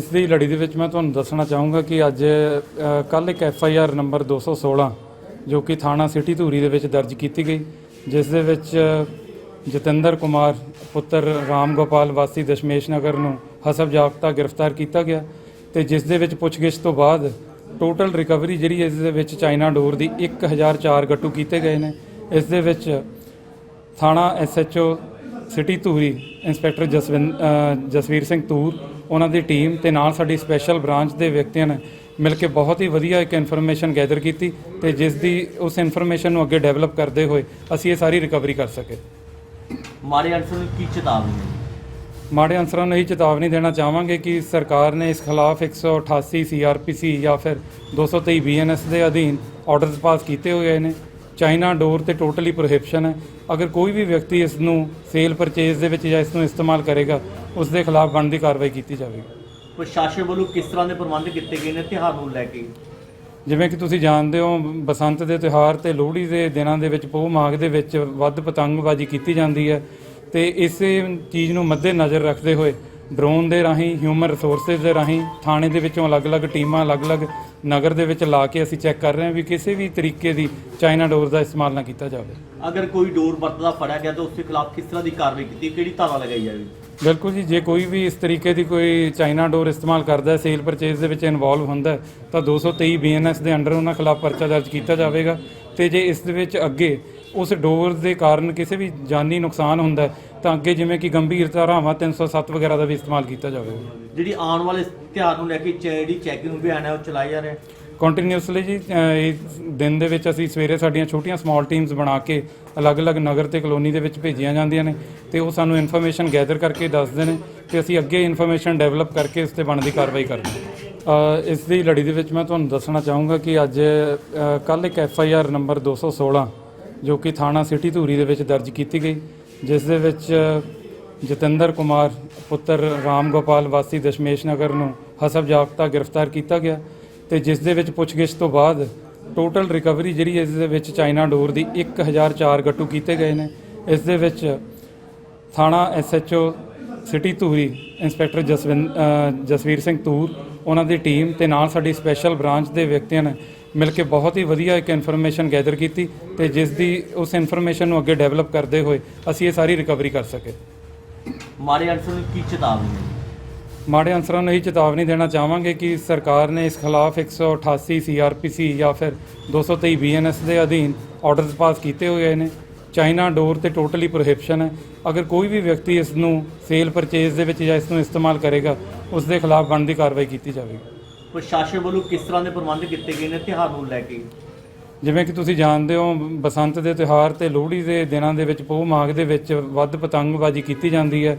ਇਸ ਦੀ ਲੜੀ ਦੇ ਵਿੱਚ ਮੈਂ ਤੁਹਾਨੂੰ ਦੱਸਣਾ ਚਾਹੂੰਗਾ ਕਿ ਅੱਜ ਕੱਲ ਇੱਕ ਐਫ ਆਈ ਆਰ ਨੰਬਰ 216 ਜੋ ਕਿ ਥਾਣਾ ਸਿਟੀ ਧੂਰੀ ਦੇ ਵਿੱਚ ਦਰਜ ਕੀਤੀ ਗਈ, ਜਿਸ ਦੇ ਵਿੱਚ ਜਤਿੰਦਰ ਕੁਮਾਰ, ਪੁੱਤਰ ਰਾਮ ਗੋਪਾਲ ਵਾਸੀ ਦਸ਼ਮੇਸ਼ ਨਗਰ ਨੂੰ ਹਸਬ ਜਾਬਤਾ ਗ੍ਰਿਫਤਾਰ ਕੀਤਾ ਗਿਆ ਤੇ ਜਿਸ ਦੇ ਵਿੱਚ ਪੁੱਛਗਿੱਛ ਤੋਂ ਬਾਅਦ ਟੋਟਲ ਰਿਕਵਰੀ ਜਿਹੜੀ ਇਸ ਦੇ ਵਿੱਚ ਚਾਈਨਾ ਡੋਰ ਦੀ 1004 ਗੱਟੂ ਕੀਤੇ ਗਏ ਨੇ। ਇਸ ਦੇ ਵਿੱਚ ਥਾਣਾ ਐਸਐਚਓ ਸਿਟੀ ਧੂਰੀ, ਇੰਸਪੈਕਟਰ ਜਸਵਿੰ ਜਸਵੀਰ ਸਿੰਘ ਧੂਰ ਉਹਨਾਂ ਦੀ ਟੀਮ ਤੇ ਨਾਲ ਸਾਡੀ ਸਪੈਸ਼ਲ ਬ੍ਰਾਂਚ ਦੇ ਵਿਅਕਤੀਆਂ ਨੇ ਮਿਲ ਕੇ ਬਹੁਤ ਹੀ ਵਧੀਆ ਇੱਕ ਇਨਫੋਰਮੇਸ਼ਨ ਗੈਦਰ ਕੀਤੀ ਤੇ ਜਿਸ ਦੀ ਉਸ ਇਨਫੋਰਮੇਸ਼ਨ ਨੂੰ ਅੱਗੇ ਡਿਵੈਲਪ ਕਰਦੇ ਹੋਏ ਅਸੀਂ ਇਹ ਸਾਰੀ ਰਿਕਵਰੀ ਕਰ ਸਕੇ। ਮਾਰੇ ਅਨਸਰ ਨੂੰ ਕੀ ਚੇਤਾਵਨੀ ਹੈ ਮਾੜੇ ਅਨਸਰਾਂ ਨੂੰ ਇਹੀ ਚੇਤਾਵਨੀ ਦੇਣਾ ਚਾਹਾਂਗੇ ਕਿ ਸਰਕਾਰ ਨੇ ਇਸ ਖਿਲਾਫ 188 ਸੀਆਰਪੀਸੀ ਜਾਂ ਫਿਰ 223 ਬੀਐਨਐਸ ਦੇ ਅਧੀਨ ਆਰਡਰਸ ਪਾਸ ਕੀਤੇ ਹੋਏ ਨੇ। ਚਾਈਨਾ ਡੋਰ ਤੇ ਟੋਟਲੀ ਪ੍ਰੋਹਿਬਿਸ਼ਨ ਹੈ। ਅਗਰ ਕੋਈ ਵੀ ਵਿਅਕਤੀ ਇਸ ਨੂੰ ਸੇਲ ਪਰਚੇਜ਼ ਦੇ ਵਿੱਚ ਜਾਂ ਇਸ ਨੂੰ ਇਸਤੇਮਾਲ ਕਰੇਗਾ ਉਸ ਦੇ ਖਿਲਾਫ ਬਣਦੀ ਕਾਰਵਾਈ ਕੀਤੀ ਜਾਵੇਗੀ। ਪ੍ਰਸ਼ਾਸਨ ਵੱਲੋਂ ਕਿਸ ਤਰ੍ਹਾਂ ਦੇ ਪ੍ਰਬੰਧ ਕੀਤੇ ਗਏ ਨੇ ਤਿਉਹਾਰ ਨੂੰ ਲੈ ਕੇ? ਜਿਵੇਂ ਕਿ ਤੁਸੀਂ ਜਾਣਦੇ ਹੋ ਬਸੰਤ ਦੇ ਤਿਉਹਾਰ ਤੇ ਲੋਹੜੀ ਦੇ ਦਿਨਾਂ ਦੇ ਵਿੱਚ ਪੋਹ ਮਾਘ ਦੇ ਵਿੱਚ ਵੱਧ ਪਤੰਗਬਾਜ਼ੀ ਕੀਤੀ ਜਾਂਦੀ ਹੈ। ਤੇ ਇਸੇ ਚੀਜ਼ ਨੂੰ ਮੱਦੇ ਨਜ਼ਰ ਰੱਖਦੇ ਹੋਏ ਡਰੋਨ ਦੇ ਰਾਹੀਂ ਹਿਊਮਨ ਰਿਸੋਰਸਸ ਦੇ ਰਾਹੀਂ ਥਾਣੇ ਦੇ ਵਿੱਚੋਂ ਅਲੱਗ-ਅਲੱਗ ਟੀਮਾਂ ਅਲੱਗ-ਅਲੱਗ ਨਗਰ ਦੇ ਵਿੱਚ ਲਾ ਕੇ ਅਸੀਂ ਚੈੱਕ ਕਰ ਰਹੇ ਹਾਂ ਵੀ ਕਿਸੇ ਵੀ ਤਰੀਕੇ ਦੀ ਚਾਈਨਾ ਡੋਰ ਦਾ ਇਸਤੇਮਾਲ ਨਾ ਕੀਤਾ ਜਾਵੇ। ਅਗਰ ਕੋਈ ਡੋਰ ਵਰਤਦਾ ਫੜਿਆ ਗਿਆ ਤਾਂ ਉਸ ਦੇ ਖਿਲਾਫ ਕਿਸ ਤਰ੍ਹਾਂ ਦੀ ਕਾਰਵਾਈ ਕੀਤੀ? ਕਿਹੜੀ ਧਾਰਾ ਲਗਾਈ ਜਾਵੇਗੀ ਬਿਲਕੁਲ ਜੀ ਜੇ ਕੋਈ ਵੀ ਇਸ ਤਰੀਕੇ ਦੀ ਕੋਈ ਚਾਈਨਾ ਡੋਰ ਇਸਤੇਮਾਲ ਕਰਦਾ ਹੈ ਸੇਲ ਪਰਚੇਜ਼ ਦੇ ਵਿੱਚ ਇਨਵੋਲਵ ਹੁੰਦਾ ਹੈ, ਤਾਂ 223 ਬੀਐਨਐਸ ਦੇ ਅੰਡਰ ਉਹਨਾਂ ਖਿਲਾਫ ਪਰਚਾ ਦਰਜ ਕੀਤਾ ਜਾਵੇਗਾ ਤੇ ਜੇ ਇਸ ਦੇ ਵਿੱਚ ਅੱਗੇ ਉਸ ਡੋਰ ਦੇ ਕਾਰਨ ਕਿਸੇ ਵੀ ਜਾਨੀ ਨੁਕਸਾਨ ਹੁੰਦਾ ਹੈ, ਤਾਂ ਅੱਗੇ ਜਿਵੇਂ ਕਿ ਗੰਭੀਰ ਧਾਰਾਵਾਂ 307 ਵਗੈਰਾ ਦਾ ਵੀ ਇਸਤੇਮਾਲ ਕੀਤਾ ਜਾਵੇਗਾ ਜਿਹੜੀ ਆਉਣ ਵਾਲੇ ਤਿਉਹਾਰ ਨੂੰ ਲੈ ਕੇ ਚ- ਜਿਹੜੀ ਚੈਕਿੰਗ ਅਭਿਆਨ ਹੈ ਉਹ ਚਲਾਇਆ ਜਾ ਰਿਹਾ ਹੈ? ਕੰਟੀਨਿਊਸਲੀ ਜੀ ਅਹ, ਇਸ ਦਿਨ ਦੇ ਵਿੱਚ ਅਸੀਂ ਸਵੇਰੇ ਸਾਡੀਆਂ ਛੋਟੀਆਂ ਸਮਾਲ ਟੀਮਸ ਬਣਾ ਕੇ ਅਲੱਗ-ਅਲੱਗ ਨਗਰ ਤੇ ਕਲੋਨੀ ਦੇ ਵਿੱਚ ਭੇਜੀਆਂ ਜਾਂਦੀਆਂ ਨੇ ਤੇ ਉਹ ਸਾਨੂੰ ਇਨਫੋਰਮੇਸ਼ਨ ਗੈਦਰ ਕਰਕੇ ਦੱਸਦੇ ਨੇ ਤੇ ਅਸੀਂ ਅੱਗੇ ਇਨਫੋਰਮੇਸ਼ਨ ਡਿਵੈਲਪ ਕਰਕੇ ਉਸ ਤੇ ਬਣਦੀ ਕਾਰਵਾਈ ਕਰਦੇ ਹਾਂ। ਅਹ, ਇਸ ਦੀ ਲੜੀ ਦੇ ਵਿੱਚ ਮੈਂ ਤੁਹਾਨੂੰ ਦੱਸਣਾ ਚਾਹੂੰਗਾ ਕਿ ਅੱਜ ਕੱਲ ਇੱਕ ਐਫ ਆਈ ਆਰ ਨੰਬਰ 216 ਜੋ ਕਿ ਥਾਣਾ ਸਿਟੀ ਧੂਰੀ ਦੇ ਵਿੱਚ ਦਰਜ ਕੀਤੀ ਗਈ, ਜਿਸ ਦੇ ਵਿੱਚ ਜਤਿੰਦਰ ਕੁਮਾਰ, ਪੁੱਤਰ ਰਾਮ ਗੋਪਾਲ ਵਾਸੀ ਦਸ਼ਮੇਸ਼ ਨਗਰ ਨੂੰ ਹਸਬ ਜਾਬਤਾ ਗ੍ਰਿਫਤਾਰ ਕੀਤਾ ਗਿਆ ਤੇ ਜਿਸ ਦੇ ਵਿੱਚ ਪੁੱਛਗਿੱਛ ਤੋਂ ਬਾਅਦ ਟੋਟਲ ਰਿਕਵਰੀ ਜਿਹੜੀ ਇਸ ਦੇ ਵਿੱਚ ਚਾਈਨਾ ਡੋਰ ਦੀ 1004 ਗੱਟੂ ਕੀਤੇ ਗਏ ਨੇ। ਇਸ ਦੇ ਵਿੱਚ ਥਾਣਾ ਐਸਐਚਓ ਸਿਟੀ ਧੂਰੀ, ਇੰਸਪੈਕਟਰ ਜਸਵਿੰ ਜਸਵੀਰ ਸਿੰਘ ਧੂਰ, ਉਹਨਾਂ ਦੀ ਟੀਮ ਤੇ ਨਾਲ ਸਾਡੀ ਸਪੈਸ਼ਲ ਬ੍ਰਾਂਚ ਦੇ ਵਿਅਕਤੀਆਂ ਨੇ ਮਿਲ ਕੇ ਬਹੁਤ ਹੀ ਵਧੀਆ ਇੱਕ ਇਨਫੋਰਮੇਸ਼ਨ ਗੈਦਰ ਕੀਤੀ ਤੇ ਜਿਸ ਦੀ ਉਸ ਇਨਫੋਰਮੇਸ਼ਨ ਨੂੰ ਅੱਗੇ ਡਿਵੈਲਪ ਕਰਦੇ ਹੋਏ ਅਸੀਂ ਇਹ ਸਾਰੀ ਰਿਕਵਰੀ ਕਰ ਸਕੇ। ਮਾਰੇ ਅਨਸਰ ਨੂੰ ਕੀ ਚੇਤਾਵਨੀ ਹੈ ਮਾੜੇ ਅਨਸਰਾਂ ਨੂੰ ਇਹੀ ਚੇਤਾਵਨੀ ਦੇਣਾ ਚਾਹਾਂਗੇ ਕਿ ਸਰਕਾਰ ਨੇ ਇਸ ਖਿਲਾਫ 188 ਸੀਆਰਪੀਸੀ ਜਾਂ ਫਿਰ 223 ਬੀਐਨਐਸ ਦੇ ਅਧੀਨ ਆਰਡਰਸ ਪਾਸ ਕੀਤੇ ਹੋਏ ਨੇ। ਚਾਈਨਾ ਡੋਰ ਤੇ ਟੋਟਲੀ ਪ੍ਰੋਹਿਬਿਸ਼ਨ ਹੈ। ਅਗਰ ਕੋਈ ਵੀ ਵਿਅਕਤੀ ਇਸ ਨੂੰ ਸੇਲ ਪਰਚੇਜ਼ ਦੇ ਵਿੱਚ ਜਾਂ ਇਸ ਨੂੰ ਇਸਤੇਮਾਲ ਕਰੇਗਾ ਉਸ ਦੇ ਖਿਲਾਫ ਬਣਦੀ ਕਾਰਵਾਈ ਕੀਤੀ ਜਾਵੇਗੀ। ਪ੍ਰਸ਼ਾਸਨ ਵੱਲੋਂ ਕਿਸ ਤਰ੍ਹਾਂ ਦੇ ਪ੍ਰਬੰਧ ਕੀਤੇ ਗਏ ਨੇ ਤਿਉਹਾਰ ਨੂੰ ਲੈ ਕੇ? ਜਿਵੇਂ ਕਿ ਤੁਸੀਂ ਜਾਣਦੇ ਹੋ ਬਸੰਤ ਦੇ ਤਿਉਹਾਰ ਤੇ ਲੋਹੜੀ ਦੇ ਦਿਨਾਂ ਦੇ ਵਿੱਚ ਪੋਹ ਮਾਘ ਦੇ ਵਿੱਚ ਵੱਧ ਪਤੰਗਬਾਜ਼ੀ ਕੀਤੀ ਜਾਂਦੀ ਹੈ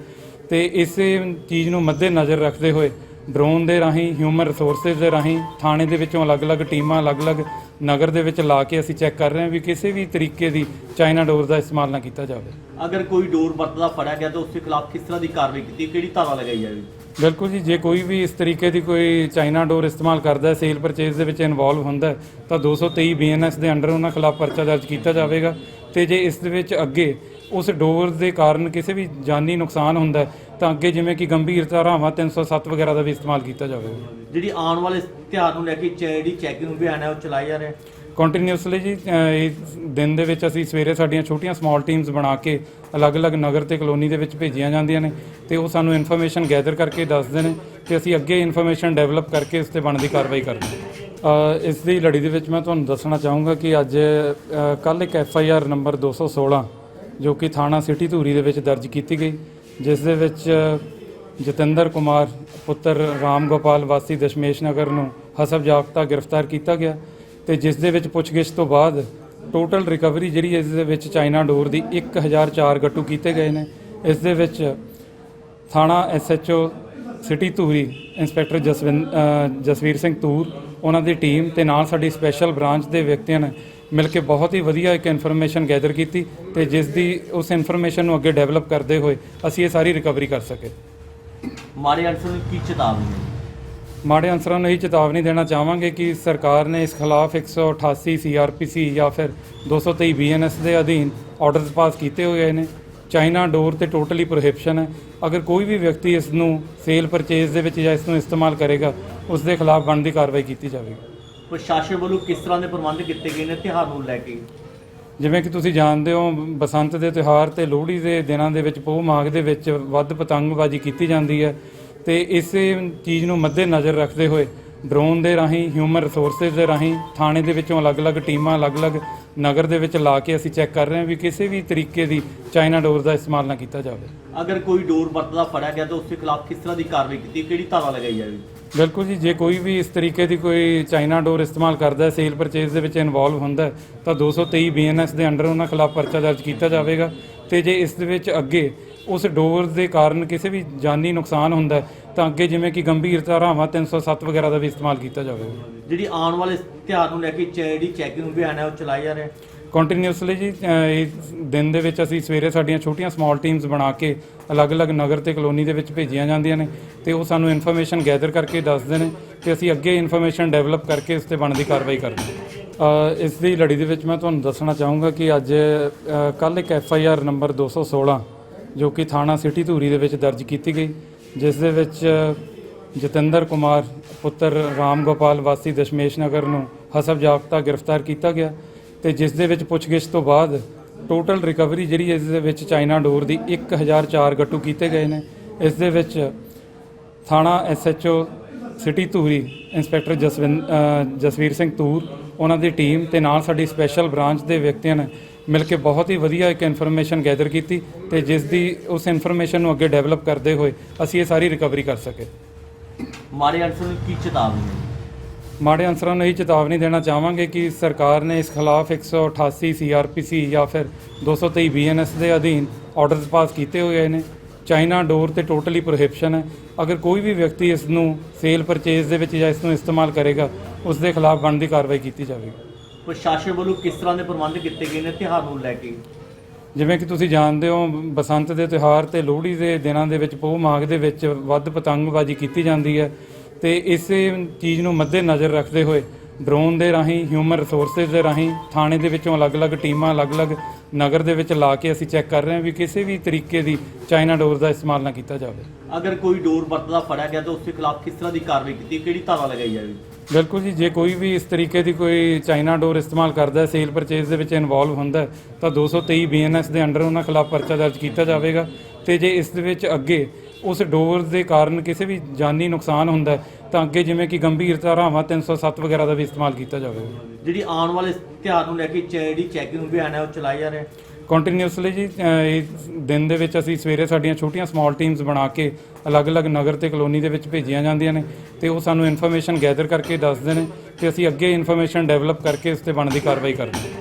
ਤੇ ਇਸੇ ਚੀਜ਼ ਨੂੰ ਮੱਦੇ ਨਜ਼ਰ ਰੱਖਦੇ ਹੋਏ ਡਰੋਨ ਦੇ ਰਾਹੀਂ ਹਿਊਮਨ ਰਿਸੋਰਸਸ ਦੇ ਰਾਹੀਂ ਥਾਣੇ ਦੇ ਵਿੱਚੋਂ ਅਲੱਗ-ਅਲੱਗ ਟੀਮਾਂ ਅਲੱਗ-ਅਲੱਗ ਨਗਰ ਦੇ ਵਿੱਚ ਲਾ ਕੇ ਅਸੀਂ ਚੈੱਕ ਕਰ ਰਹੇ ਹਾਂ ਵੀ ਕਿਸੇ ਵੀ ਤਰੀਕੇ ਦੀ ਚਾਈਨਾ ਡੋਰ ਦਾ ਇਸਤੇਮਾਲ ਨਾ ਕੀਤਾ ਜਾਵੇ। ਅਗਰ ਕੋਈ ਡੋਰ ਵਰਤਦਾ ਫੜਿਆ ਗਿਆ ਤਾਂ ਉਸ ਦੇ ਖਿਲਾਫ ਕਿਸ ਤਰ੍ਹਾਂ ਦੀ ਕਾਰਵਾਈ ਕੀਤੀ ਕਿਹੜੀ ਧਾਰਾ ਲਗਾਈ ਜਾਵੇਗੀ ਬਿਲਕੁਲ ਜੀ ਜੇ ਕੋਈ ਵੀ ਇਸ ਤਰੀਕੇ ਦੀ ਕੋਈ ਚਾਈਨਾ ਡੋਰ ਇਸਤੇਮਾਲ ਕਰਦਾ ਸੇਲ ਪਰਚੇਸ ਦੇ ਵਿੱਚ ਇਨਵੋਲਵ ਹੁੰਦਾ ਹੈ, ਤਾਂ 223 ਬੀਐਨਐਸ ਦੇ ਅੰਡਰ ਉਹਨਾਂ ਖਿਲਾਫ ਪਰਚਾ ਦਰਜ ਕੀਤਾ ਜਾਵੇਗਾ। ਤੇ ਜੇ ਇਸ ਦੇ ਵਿੱਚ ਅੱਗੇ ਉਸ ਡੋਰ ਦੇ ਕਾਰਨ ਕਿਸੇ ਵੀ ਜਾਨੀ ਨੁਕਸਾਨ ਹੁੰਦਾ ਤਾਂ ਅੱਗੇ ਜਿਵੇਂ ਕਿ ਗੰਭੀਰ ਧਾਰਾਵਾਂ 307 ਵਗੈਰਾ ਦਾ ਵੀ ਇਸਤੇਮਾਲ ਕੀਤਾ ਜਾਵੇਗਾ। ਜਿਹੜੀ ਆਉਣ ਵਾਲੇ ਤਿਉਹਾਰ ਨੂੰ ਲੈ ਕੇ ਚ- ਜਿਹੜੀ ਚੈਕਿੰਗ ਅਭਿਆਨ ਹੈ ਉਹ ਚਲਾਈ ਜਾ ਰਿਹਾ ਕੰਟੀਨਿਊਸਲੀ ਜੀ ਅਹ, ਇਸ ਦਿਨ ਦੇ ਵਿੱਚ ਅਸੀਂ ਸਵੇਰੇ ਸਾਡੀਆਂ ਛੋਟੀਆਂ ਸਮਾਲ ਟੀਮਸ ਬਣਾ ਕੇ ਅਲੱਗ-ਅਲੱਗ ਨਗਰ ਤੇ ਕਲੋਨੀ ਦੇ ਵਿੱਚ ਭੇਜੀਆਂ ਜਾਂਦੀਆਂ ਨੇ ਤੇ ਉਹ ਸਾਨੂੰ ਇਨਫੋਰਮੇਸ਼ਨ ਗੈਦਰ ਕਰਕੇ ਦੱਸਦੇ ਨੇ ਤੇ ਅਸੀਂ ਅੱਗੇ ਇਨਫੋਰਮੇਸ਼ਨ ਡਿਵੈਲਪ ਕਰਕੇ ਇਸ ਤੇ ਬਣਦੀ ਕਾਰਵਾਈ ਕਰਦੇ ਹਾਂ। ਅਹ, ਇਸ ਦੀ ਲੜੀ ਦੇ ਵਿੱਚ ਮੈਂ ਤੁਹਾਨੂੰ ਦੱਸਣਾ ਚਾਹੂੰਗਾ ਕਿ ਅੱਜ ਕੱਲ ਇੱਕ ਐਫ ਆਈ ਆਰ ਨੰਬਰ 216 ਜੋ ਕਿ ਥਾਣਾ ਸਿਟੀ ਧੂਰੀ ਦੇ ਵਿੱਚ ਦਰਜ ਕੀਤੀ ਗਈ ਜਿਸ ਦੇ ਵਿੱਚ ਜਤਿੰਦਰ ਕੁਮਾਰ ਪੁੱਤਰ ਰਾਮ ਗੋਪਾਲ ਵਾਸੀ ਦਸ਼ਮੇਸ਼ ਨਗਰ ਨੂੰ ਹਸਬ ਜਾਬਤਾ ਗ੍ਰਿਫਤਾਰ ਕੀਤਾ ਗਿਆ ਤੇ ਜਿਸ ਦੇ ਵਿੱਚ ਪੁੱਛਗਿੱਛ ਤੋਂ ਬਾਅਦ ਟੋਟਲ ਰਿਕਵਰੀ ਜਿਹੜੀ ਇਸ ਦੇ ਵਿੱਚ ਚਾਈਨਾ ਡੋਰ ਦੀ 1004 ਗੱਟੂ ਕੀਤੇ ਗਏ ਨੇ। ਇਸ ਦੇ ਵਿੱਚ ਥਾਣਾ ਐਸਐਚਓ ਸਿਟੀ ਧੂਰੀ, ਇੰਸਪੈਕਟਰ ਜਸਵਿੰ ਜਸਵੀਰ ਸਿੰਘ ਧੂਰ, ਉਹਨਾਂ ਦੀ ਟੀਮ ਤੇ ਨਾਲ ਸਾਡੀ ਸਪੈਸ਼ਲ ਬ੍ਰਾਂਚ ਦੇ ਵਿਅਕਤੀਆਂ ਨੇ ਮਿਲ ਕੇ ਬਹੁਤ ਹੀ ਵਧੀਆ ਇੱਕ ਇਨਫੋਰਮੇਸ਼ਨ ਗੈਦਰ ਕੀਤੀ ਤੇ ਜਿਸ ਦੀ, ਉਸ ਇਨਫੋਰਮੇਸ਼ਨ ਨੂੰ ਅੱਗੇ ਡਿਵੈਲਪ ਕਰਦੇ ਹੋਏ ਅਸੀਂ ਇਹ ਸਾਰੀ ਰਿਕਵਰੀ ਕਰ ਸਕੇ। ਮਾਰੇ ਅਨਸਰ ਕੀ ਚੇਤਾਵਨੀ ਹੈ? ਮਾੜੇ ਅਨਸਰਾਂ ਨੂੰ ਇਹੀ ਚੇਤਾਵਨੀ ਦੇਣਾ ਚਾਹਾਂਗੇ ਕਿ ਸਰਕਾਰ ਨੇ ਇਸ ਖਿਲਾਫ 188 ਸੀਆਰਪੀਸੀ ਜਾਂ ਫਿਰ 223 ਬੀਐਨਐਸ ਦੇ ਅਧੀਨ ਆਰਡਰਸ ਪਾਸ ਕੀਤੇ ਹੋਏ ਨੇ। ਚਾਈਨਾ ਡੋਰ ਤੇ ਟੋਟਲੀ ਪ੍ਰੋਹਿਬਿਸ਼ਨ ਹੈ। ਅਗਰ ਕੋਈ ਵੀ ਵਿਅਕਤੀ ਇਸ ਨੂੰ ਸੇਲ ਪਰਚੇਜ਼ ਦੇ ਵਿੱਚ ਜਾਂ ਇਸ ਨੂੰ ਇਸਤੇਮਾਲ ਕਰੇਗਾ ਉਸ ਦੇ ਖਿਲਾਫ ਬਣਦੀ ਕਾਰਵਾਈ ਕੀਤੀ ਜਾਵੇਗੀ। ਪ੍ਰਸ਼ਾਸਨ ਵੱਲੋਂ ਕਿਸ ਤਰ੍ਹਾਂ ਦੇ ਪ੍ਰਬੰਧ ਕੀਤੇ ਗਏ ਨੇ ਤਿਉਹਾਰ ਨੂੰ ਲੈ ਕੇ? ਜਿਵੇਂ ਕਿ ਤੁਸੀਂ ਜਾਣਦੇ ਹੋ ਬਸੰਤ ਦੇ ਤਿਉਹਾਰ ਤੇ ਲੋਹੜੀ ਦੇ ਦਿਨਾਂ ਦੇ ਵਿੱਚ ਪੋਹ ਮਾਘ ਦੇ ਵਿੱਚ ਵੱਧ ਪਤੰਗਬਾਜ਼ੀ ਕੀਤੀ ਜਾਂਦੀ ਹੈ। ਤੇ ਇਸੇ ਚੀਜ਼ ਨੂੰ ਮੱਦੇ ਨਜ਼ਰ ਰੱਖਦੇ ਹੋਏ ਡਰੋਨ ਦੇ ਰਾਹੀਂ ਹਿਊਮਨ ਰਿਸੋਰਸਸ ਦੇ ਰਾਹੀਂ ਥਾਣੇ ਦੇ ਵਿੱਚੋਂ ਅਲੱਗ-ਅਲੱਗ ਟੀਮਾਂ ਅਲੱਗ-ਅਲੱਗ ਨਗਰ ਦੇ ਵਿੱਚ ਲਾ ਕੇ ਅਸੀਂ ਚੈੱਕ ਕਰ ਰਹੇ ਹਾਂ ਵੀ ਕਿਸੇ ਵੀ ਤਰੀਕੇ ਦੀ ਚਾਈਨਾ ਡੋਰ ਦਾ ਇਸਤੇਮਾਲ ਨਾ ਕੀਤਾ ਜਾਵੇ। ਅਗਰ ਕੋਈ ਡੋਰ ਵਰਤਦਾ ਫੜਿਆ ਗਿਆ ਤਾਂ ਉਸ ਦੇ ਖਿਲਾਫ ਕਿਸ ਤਰ੍ਹਾਂ ਦੀ ਕਾਰਵਾਈ ਕੀਤੀ ਕਿਹੜੀ ਧਾਰਾ ਲਗਾਈ ਜਾਵੇਗੀ ਬਿਲਕੁਲ ਜੀ ਜੇ ਕੋਈ ਵੀ ਇਸ ਤਰੀਕੇ ਦੀ ਕੋਈ ਚਾਈਨਾ ਡੋਰ ਇਸਤੇਮਾਲ ਕਰਦਾ ਹੈ ਸੇਲ ਪਰਚੇਜ਼ ਦੇ ਵਿੱਚ ਇਨਵੋਲਵ ਹੁੰਦਾ ਹੈ ਤਾਂ 223 ਬੀਐਨਐਸ ਦੇ ਅੰਡਰ ਉਹਨਾਂ ਖਿਲਾਫ ਪਰਚਾ ਦਰਜ ਕੀਤਾ ਜਾਵੇਗਾ ਤੇ ਜੇ ਇਸ ਦੇ ਵਿੱਚ ਅੱਗੇ ਉਸ ਡੋਰ ਦੇ ਕਾਰਨ ਕਿਸੇ ਵੀ ਜਾਨੀ ਨੁਕਸਾਨ ਹੁੰਦਾ ਹੈ ਤਾਂ ਅੱਗੇ ਜਿਵੇਂ ਕਿ ਗੰਭੀਰ ਧਾਰਾਵਾਂ 307 ਵਗੈਰਾ ਦਾ ਵੀ ਇਸਤੇਮਾਲ ਕੀਤਾ ਜਾਵੇਗਾ ਜਿਹੜੀ ਆਉਣ ਵਾਲੇ ਤਿਉਹਾਰ ਨੂੰ ਲੈ ਕੇ ਚ- ਜਿਹੜੀ ਚੈਕਿੰਗ ਅਭਿਆਨ ਹੈ ਉਹ ਚਲਾਇਆ ਜਾ ਰਿਹਾ ਹੈ? ਕੰਟੀਨਿਊਸਲੀ ਜੀ ਇਹ ਦਿਨ ਦੇ ਵਿੱਚ ਅਸੀਂ ਸਵੇਰੇ ਸਾਡੀਆਂ ਛੋਟੀਆਂ ਸਮਾਲ ਟੀਮਸ ਬਣਾ ਕੇ ਅਲੱਗ-ਅਲੱਗ ਨਗਰ ਤੇ ਕਲੋਨੀ ਦੇ ਵਿੱਚ ਭੇਜੀਆਂ ਜਾਂਦੀਆਂ ਨੇ ਤੇ ਉਹ ਸਾਨੂੰ ਇਨਫੋਰਮੇਸ਼ਨ ਗੈਦਰ ਕਰਕੇ ਦੱਸਦੇ ਨੇ ਤੇ ਅਸੀਂ ਅੱਗੇ ਇਨਫੋਰਮੇਸ਼ਨ ਡਿਵੈਲਪ ਕਰਕੇ ਉਸ ਤੇ ਬਣਦੀ ਕਾਰਵਾਈ ਕਰਦੇ ਹਾਂ। ਇਸ ਦੀ ਲੜੀ ਦੇ ਵਿੱਚ ਮੈਂ ਤੁਹਾਨੂੰ ਦੱਸਣਾ ਚਾਹੂੰਗਾ ਕਿ ਅੱਜ ਕੱਲ ਇੱਕ ਐਫ ਆਈ ਆਰ ਨੰਬਰ 216 ਜੋ ਕਿ ਥਾਣਾ ਸਿਟੀ ਧੂਰੀ ਦੇ ਵਿੱਚ ਦਰਜ ਕੀਤੀ ਗਈ, ਜਿਸ ਦੇ ਵਿੱਚ ਜਤਿੰਦਰ ਕੁਮਾਰ, ਪੁੱਤਰ ਰਾਮ ਗੋਪਾਲ ਵਾਸੀ ਦਸ਼ਮੇਸ਼ ਨਗਰ ਨੂੰ ਹਸਬ ਜਾਬਤਾ ਗ੍ਰਿਫਤਾਰ ਕੀਤਾ ਗਿਆ ਤੇ ਜਿਸ ਦੇ ਵਿੱਚ ਪੁੱਛਗਿੱਛ ਤੋਂ ਬਾਅਦ ਟੋਟਲ ਰਿਕਵਰੀ ਜਿਹੜੀ ਇਸ ਦੇ ਵਿੱਚ ਚਾਈਨਾ ਡੋਰ ਦੀ 1004 ਗੱਟੂ ਕੀਤੇ ਗਏ ਨੇ। ਇਸ ਦੇ ਵਿੱਚ ਥਾਣਾ ਐਸਐਚਓ ਸਿਟੀ ਧੂਰੀ, ਇੰਸਪੈਕਟਰ ਜਸਵਿੰਦ ਜਸਵੀਰ ਸਿੰਘ ਧੂਰ, ਉਹਨਾਂ ਦੀ ਟੀਮ ਤੇ ਨਾਲ ਸਾਡੀ ਸਪੈਸ਼ਲ ਬ੍ਰਾਂਚ ਦੇ ਵਿਅਕਤੀਆਂ ਨੇ ਮਿਲ ਕੇ ਬਹੁਤ ਹੀ ਵਧੀਆ ਇੱਕ ਇਨਫੋਰਮੇਸ਼ਨ ਗੈਦਰ ਕੀਤੀ ਤੇ ਜਿਸ ਦੀ ਉਸ ਇਨਫੋਰਮੇਸ਼ਨ ਨੂੰ ਅੱਗੇ ਡਿਵੈਲਪ ਕਰਦੇ ਹੋਏ ਅਸੀਂ ਇਹ ਸਾਰੀ ਰਿਕਵਰੀ ਕਰ ਸਕੇ। ਮਾਰੇ ਅਨਸਰ ਨੂੰ ਕੀ ਚੇਤਾਵਨੀ ਹੈ ਮਾੜੇ ਅਨਸਰਾਂ ਨੂੰ ਇਹ ਚੇਤਾਵਨੀ ਦੇਣਾ ਚਾਹਾਂਗੇ ਕਿ ਸਰਕਾਰ ਨੇ ਇਸ ਖਿਲਾਫ 188 ਸੀਆਰਪੀਸੀ ਜਾਂ ਫਿਰ 223 ਬੀਐਨਐਸ ਦੇ ਅਧੀਨ ਆਰਡਰਸ ਪਾਸ ਕੀਤੇ ਹੋਏ ਨੇ। ਚਾਈਨਾ ਡੋਰ ਤੇ ਟੋਟਲੀ ਪ੍ਰੋਹਿਬਿਸ਼ਨ ਹੈ। ਅਗਰ ਕੋਈ ਵੀ ਵਿਅਕਤੀ ਇਸ ਨੂੰ ਸੇਲ ਪਰਚੇਜ਼ ਦੇ ਵਿੱਚ ਜਾਂ ਇਸ ਨੂੰ ਇਸਤੇਮਾਲ ਕਰੇਗਾ ਉਸ ਦੇ ਖਿਲਾਫ ਬਣਦੀ ਕਾਰਵਾਈ ਕੀਤੀ ਜਾਵੇਗੀ। ਪ੍ਰਸ਼ਾਸਨ ਵੱਲੋਂ ਕਿਸ ਤਰ੍ਹਾਂ ਦੇ ਪ੍ਰਬੰਧ ਕੀਤੇ ਗਏ ਨੇ, ਤਿਉਹਾਰ ਨੂੰ ਲੈ ਕੇ? ਜਿਵੇਂ ਕਿ ਤੁਸੀਂ ਜਾਣਦੇ ਹੋ, ਬਸੰਤ ਦੇ ਤਿਉਹਾਰ ਤੇ ਲੋਹੜੀ ਦੇ ਦਿਨਾਂ ਦੇ ਵਿੱਚ, ਪੋਹ ਮਾਘ ਦੇ ਵਿੱਚ ਵੱਧ ਪਤੰਗਬਾਜ਼ੀ ਕੀਤੀ ਜਾਂਦੀ ਹੈ ਤੇ ਇਸੇ ਚੀਜ਼ ਨੂੰ ਮੱਦੇ ਨਜ਼ਰ ਰੱਖਦੇ ਹੋਏ ਡਰੋਨ ਦੇ ਰਾਹੀਂ ਹਿਊਮਨ ਰਿਸੋਰਸਸ ਦੇ ਰਾਹੀਂ ਥਾਣੇ ਦੇ ਵਿੱਚੋਂ ਅਲੱਗ-ਅਲੱਗ ਟੀਮਾਂ ਅਲੱਗ-ਅਲੱਗ ਨਗਰ ਦੇ ਵਿੱਚ ਲਾ ਕੇ ਅਸੀਂ ਚੈੱਕ ਕਰ ਰਹੇ ਹਾਂ ਵੀ ਕਿਸੇ ਵੀ ਤਰੀਕੇ ਦੀ ਚਾਈਨਾ ਡੋਰ ਦਾ ਇਸਤੇਮਾਲ ਨਾ ਕੀਤਾ ਜਾਵੇ। ਅਗਰ ਕੋਈ ਡੋਰ ਵਰਤਦਾ ਫੜਿਆ ਗਿਆ ਤਾਂ ਉਸ ਦੇ ਖਿਲਾਫ ਕਿਸ ਤਰ੍ਹਾਂ ਦੀ ਕਾਰਵਾਈ ਕੀਤੀ? ਕਿਹੜੀ ਧਾਰਾ ਲਗਾਈ ਜਾਵੇਗੀ ਬਿਲਕੁਲ ਜੀ ਜੇ ਕੋਈ ਵੀ ਇਸ ਤਰੀਕੇ ਦੀ ਕੋਈ ਚਾਈਨਾ ਡੋਰ ਇਸਤੇਮਾਲ ਕਰਦਾ ਹੈ ਸੇਲ ਪਰਚੇਜ਼ ਦੇ ਵਿੱਚ ਇਨਵੋਲਵ ਹੁੰਦਾ ਤਾਂ 223 ਬੀਐਨਐਸ ਦੇ ਅੰਡਰ ਉਹਨਾਂ ਖਿਲਾਫ ਪਰਚਾ ਦਰਜ ਕੀਤਾ ਜਾਵੇਗਾ ਤੇ ਜੇ ਇਸ ਦੇ ਵਿੱਚ ਅੱਗੇ ਉਸ ਡੋਰ ਦੇ ਕਾਰਨ ਕਿਸੇ ਵੀ ਜਾਨੀ ਨੁਕਸਾਨ ਹੁੰਦਾ ਹੈ ਤਾਂ ਅੱਗੇ ਜਿਵੇਂ ਕਿ ਗੰਭੀਰ ਧਾਰਾਵਾਂ 307 ਵਗੈਰਾ ਦਾ ਵੀ ਇਸਤੇਮਾਲ ਕੀਤਾ ਜਾਵੇਗਾ ਜਿਹੜੀ ਆਉਣ ਵਾਲੇ ਤਿਉਹਾਰ ਨੂੰ ਲੈ ਕੇ ਚ- ਜਿਹੜੀ ਚੈਕਿੰਗ ਅਭਿਆਨ ਹੈ ਉਹ ਚਲਾਇਆ ਜਾ ਰਿਹਾ ਹੈ? ਕੰਟੀਨਿਊਸਲੀ ਜੀ ਅਹ ਇਹ ਦਿਨ ਦੇ ਵਿੱਚ ਅਸੀਂ ਸਵੇਰੇ ਸਾਡੀਆਂ ਛੋਟੀਆਂ ਸਮਾਲ ਟੀਮਸ ਬਣਾ ਕੇ ਅਲੱਗ-ਅਲੱਗ ਨਗਰ ਤੇ ਕਲੋਨੀ ਦੇ ਵਿੱਚ ਭੇਜੀਆਂ ਜਾਂਦੀਆਂ ਨੇ ਤੇ ਉਹ ਸਾਨੂੰ ਇਨਫੋਰਮੇਸ਼ਨ ਗੈਦਰ ਕਰਕੇ ਦੱਸਦੇ ਨੇ ਤੇ ਅਸੀਂ ਅੱਗੇ ਇਨਫੋਰਮੇਸ਼ਨ ਡਿਵੈਲਪ ਕਰਕੇ ਉਸ ਤੇ ਬਣਦੀ ਕਾਰਵਾਈ ਕਰਦੇ ਹਾਂ।